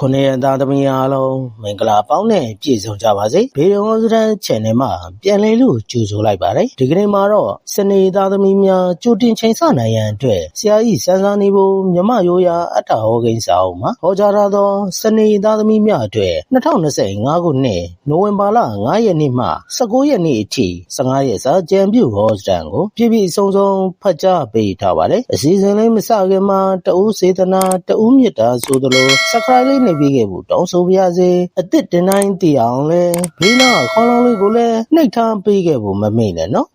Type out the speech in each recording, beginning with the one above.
ခုနှစ်ရက်သားသမီးအားလုံးမင်္ဂလာပေါင်းနဲ့ပြည့်စုံကြပါစေဘေးရုံစတန် channel မှာပြန်လည်လို့ကြိုဆိုလိုက်ပါတယ်ဒီကနေ့မှာတော့စနေသားသမီးများကြိုတင်ချိန်ဆနိုင်ရန်အတွက်ဆရာကြီးစန်းစားနေဖို့မြမရိုးရာအထာဟောကိန်းစာအုပ်မှာဟောကြားထားသောစနေသားသမီးများအတွက်2025ခုနှစ်နိုဝင်ဘာလ9ရက်နေ့မှ19ရက်နေ့အထိ15ရက်စာကြံပြုဟောစတန်ကိုပြည့်ပြည့်စုံစုံဖတ်ကြားပေးထားပါတယ်အစီအစဉ်လေးမစခင်မှာတဦးစေတနာတဦးမြတ်တာဆိုသလို subscribe လေးနေပြီးခဲ့ဖို့တောင်းဆိုပါရစေအစ်စ်တင်တိုင်းတည်အောင်လဲဘေးနာခေါင်းလုံးလေးကိုလည်းနှိပ်ထားပေးခဲ့ဖို့မမေ့နဲ့နော်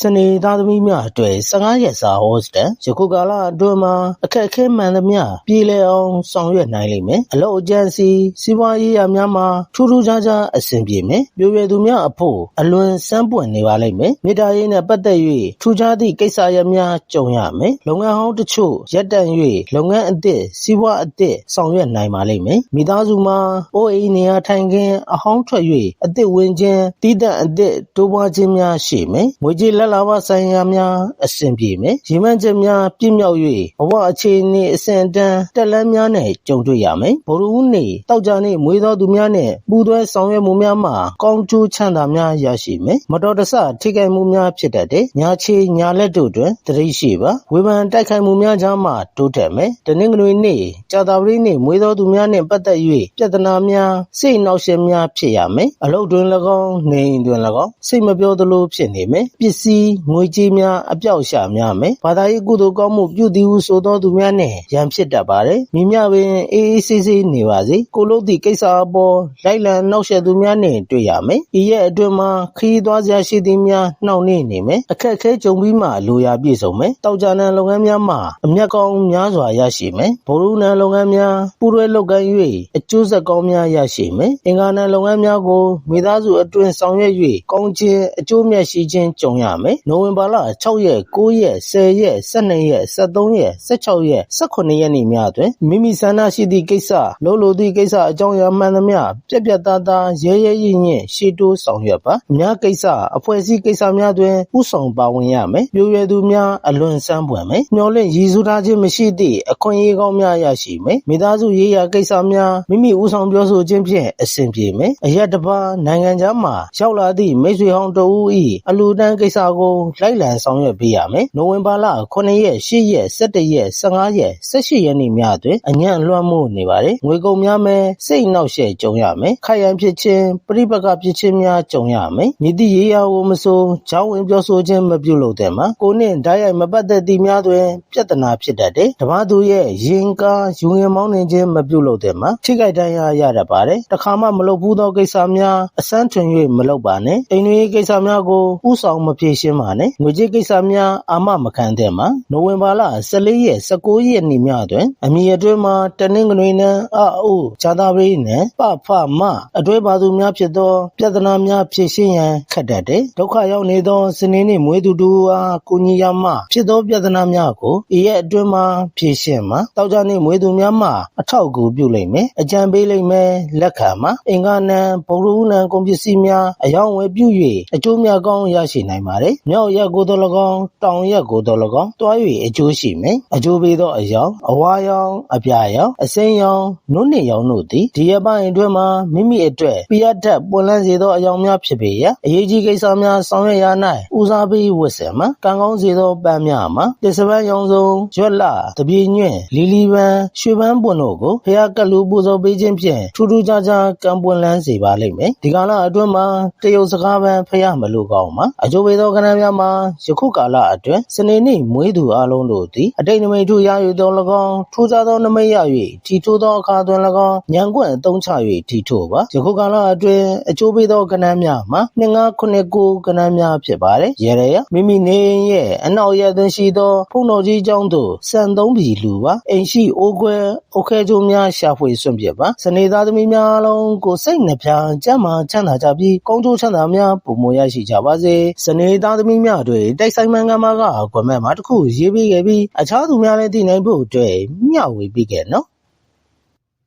စနေသားသမီးများအတွက်15ရက်စာဟောစတန်ယခုကာလအတွင်းမှာအခက်အခဲမှန်သမျှပြည်လည်အောင်ဆောင်ရွက်နိုင်လိမ့်မယ်အလို့အကျန်းစီစီးပွားရေးရာများမှာထူးထူးခြားခြားအဆင်ပြေမယ်ပြည့်ပြည့်သူများအဖို့အလွန်စမ်းပွင့်နေပါလိမ့်မယ်မိသားရေးနဲ့ပတ်သက်၍ထူးခြားသည့်ကိစ္စရပ်များကြုံရမယ်လုပ်ငန်းဟောင်းတချို့ရပ်တန့်၍လုပ်ငန်းအသစ်စီးပွားအသစ်ဆောင်ရွက်နိုင်ပါလိမ့်မယ်မိသားစုမှာအိုးအိမ်နေရာထိုင်ခင်းအဟောင်းထွက်၍အသစ်ဝင်ခြင်းတည်တဲ့အသစ်တိုးပွားခြင်းများရှိမယ်ငွေကြေးလက်လာဘဆိုင်ရာများအဆင်ပြေမယ်ရည်မှန်းချက်များပြည့်မြောက်၍ဘဝအခြေအနေအဆင့်အတန်းတက်လန်းများနဲ့ကြုံတွေ့ရမယ်ဘဝဦးနေတောက်ကြနေမွေးသောသူများနဲ့ပူသွဲဆောင်ရွက်မှုများမှာကောင်းကျိုးချမ်းသာများရရှိမယ်မတော်တဆထိခိုက်မှုများဖြစ်တတ်တယ်ညာချေညာလက်တို့တွင်တရိပ်ရှိပါဝေဖန်တိုက်ခိုက်မှုများကြားမှတိုးတက်မယ်တနင်္ဂနွေနေ့ကြာသပတေးနေ့မွေးသောသူများနှင့်ပတ်သက်၍ပြဿနာများစိတ်နှောက်ယှက်များဖြစ်ရမယ်အလုတ်တွင်၎င်းနေအိမ်တွင်၎င်းစိတ်မပြောသလိုဖြစ်နေမယ်ပစ္စည်းငွေကြေးများအပြောက်ရှာများမယ်ဘာသာရေးကုသိုလ်ကောင်းမှုပြုတည်ဟုဆိုသောသူများနှင့်ရန်ဖြစ်တတ်ပါတယ်မိမြပင်အေးအေးဆေးဆေးနေပါစေကိုလို့သည့်ကိစ္စအပေါ်လိုက်လံနှောက်ယှက်သူများနှင့်တွေ့ရမယ်ဤရဲ့အတွင်မှာခရီးသွားစရာရှိသည်များနှောင့်နှေးနေမယ်အခက်အခဲကြုံပြီးမှလိုရာပြည့်စုံမယ်တောက်ကြနံလုပ်ငန်းများမှာအမျက်ကောင်းများစွာရရှိမယ်ဗိုလ်ရူနံလုပ်ငန်းများပူးတွဲလုပ်ကိုင်၍အကျိုးဆက်ကောင်းများရရှိမယ်အင်္ဂါနံလုပ်ငန်းများကိုမိသားစုအတွင်ဆောင်ရွက်၍ကောင်းခြင်းအကျိုးမြတ်ရှိခြင်းကြုံရမယ်နိုဝင်ဘာလ6ရက်9ရက်10ရက်12ရက်13ရက်16ရက်18ရက်နေ့များတွင်မိမိဆန္ဒရှိသည့်ကိစ္စလုံးလိုသည့်ကိစ္စအကြောင်းအရာမှန်သမျှပြက်ပြက်သားသားရဲရဲရင့်ရင့်ရှေ့တိုးဆောင်ရွက်ပါအများကိစ္စအဖွဲ့အစည်းကိစ္စများတွင်ဥဆောင်ပါဝင်ရမယ်ပြိုရွယ်သူများအလွန်ဆန်းပွင့်မယ်မျောလင့်ရည်စူးထားခြင်းမရှိသည့်အခွင့်အရေးကောင်းများရရှိမယ်မိသားစုရေးရာကိစ္စများမိမိဥဆောင်ပြောဆိုခြင်းဖြင့်အဆင်ပြေမယ်အရက်တစ်ပါးနိုင်ငံခြားမှရောက်လာသည့်မိတ်ဆွေဟောင်းတဦး၏အလူတန်းကိစ္စကိုလိုက်လံဆောင်ရွက်ပေးရမယ်နိုဝင်ဘာလ9ရက်10ရက်17ရက်15ရက်18ရက်နေ့များတွင်အညံ့လွှမ်းမိုးနေပါတယ်ငွေကုန်များမယ်စိတ်နှောက်ယှက်ကြုံရမယ်ခိုင်ရန်ဖြစ်ခြင်းပြိပကဖြစ်ခြင်းများကြုံရမယ်မြည်သည့်ရေးရာကိုမဆိုချောင်းဝင်ပြောဆိုခြင်းမပြုလုပ်တဲ့မှာကိုနှင့်ဓာတ်ရိုက်မပတ်သက်သည့်များတွင်ပြဿနာဖြစ်တတ်တယ်တပားသူရဲ့ရင်ကားယူငင်မောင်းနှင်ခြင်းမပြုလုပ်တဲ့မှာထိခိုက်ဒဏ်ရာရတတ်ပါတယ်တခါမှမလုပ်ဘူးသောကိစ္စများအစမ်းထွင်၍မလုပ်ပါနဲ့အိမ်တွင်ကိစ္စများကိုဥဆောင်မဖြေရှင်းပါနဲ့ငွေကြေးကိစ္စများအာမမခံတဲ့မှာနိုဝင်ဘာလ14ရက်19ရက်နေ့များတွင်အမည်အတွင်းမှာတနင်္ဂနွေနံအအိုဇာတာပရိနံပဖမအတွဲပါသူများဖြစ်သော ပြဿနာများဖြေရှင်းရန်ခက်တတ်တယ်ဒုက္ခရောက်နေသောစနေနေ့မွေးသူတို့အားကိုကြီးရမှဖြစ်သောပြဿနာများကိုဤရဲ့အတွင်းမှာဖြေရှင်းမှာတောက်ကြနေ့မွေးသူများမှအထောက်အကူပြုလိမ့်မယ်အကြံပေးလိမ့်မယ်လက်ခံမှာအင်္ဂါနံဗုဒ္ဓဦးနံကုန်ပစ္စည်းများအယောင်းဝယ်ပြု၍အကျိုးများကောင်းရရှိနိုင်ပါတယ်မြောက်ရက်ကိုယ်တော်၎င်းတောင်ရက်ကိုယ်တော်၎င်းတွား၍အကျိုးရှိမယ်အကျိုးပေးသောအယောင်အဝါယောင်အပြာယောင်အစိမ်းယောင်နုနှစ်ယောင်တို့သည်ဒီရပိုင်းအတွင်းမှာမိမိအတွက်ပြရတတ်ပွင့်လန်းစေသောအယောင်များဖြစ်ပေရာအရေးကြီးကိစ္စများဆောင်ရွက်ရ၌ဦးစားပေးဝတ်ဆင်မှာကံကောင်းစေသောပန်းများမှာတစ္ဆပန်းရောင်စုံရွက်လာတပြေညွန့်လီလီပန်းရွှေပန်းပွင့်တို့ကိုဖျားကလူပူဇော်ပေးခြင်းဖြင့်ထူးထူးခြားခြားကံပွင့်လန်းစေပါလိမ့်မယ်ဒီကာလအတွင်းမှာတရုတ်စကားပန်းဖျားမလို့ကောင်းမှာအကျိုးပေးသောကဏ္ဍများမှာယခုကာလအတွင်းစနေနေ့မွေးသူအလုံးတို့သည်အတိတ်နမိတ်ထုရယူသော၎င်းထူးခြားသောနမိတ်ရ၍ထီထိုးသောအခါတွင်၎င်းညံကွန့်အသုံးချ၍ထီထိုးပါယခုကာလအတွင်းအကျိုးပေးသောကဏ္ဍများမှာ2999ကဏ္ဍများဖြစ်ပါတယ်ရေရရမိမိနေအိမ်ရဲ့အနောက်ရက်သွင်းရှိသောဖုန်တော်ကြီးကျောင်းသို့စံသုံးပြီလူပါအိမ်ရှိအိုးခွဲအုတ်ခဲကျိုးများရှာဖွေစွန့်ပစ်ပါစနေသားသမီးများအလုံးကိုစိတ်နှပြကျမ်းမာချမ်းသာကြပြီးကောင်းကျိုးချမ်းသာများပုံမရရှိကြပါစေစနေသားသားသမီးများအတွက်တိုက်ဆိုင်မှန်ကန်မှာကကွန်မန့်မှာတစ်ခုရေးပေးခဲ့ပြီးအခြားသူများလည်းသိနိုင်ဖို့အတွက်မျှဝေပေးခဲ့နော်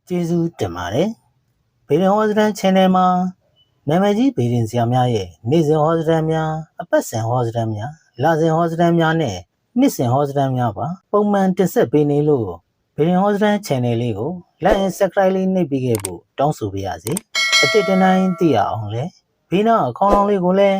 ကျေးဇူးတင်ပါတယ်ဗီဒင်ဟောစတန် channel မှာနာမည်ကြီးဗီဒင်ဆရာများရဲ့နေ့စဉ်ဟောစတန်များအပတ်စဉ်ဟောစတန်များလစဉ်ဟောစတန်များနဲ့နေ့စဉ်ဟောစတန်များပါပုံမှန်တင်ဆက်ပေးနေလို့ဗီဒင်ဟောစတန် channel လေးကို like and subscribe လေးနှိပ်ပေးခဲ့ဖို့တောင်းဆိုပါရစေအစ်တတိုင်းသိရအောင်လဲဘေးနားအခေါင်းလောင်းလေးကိုလည်း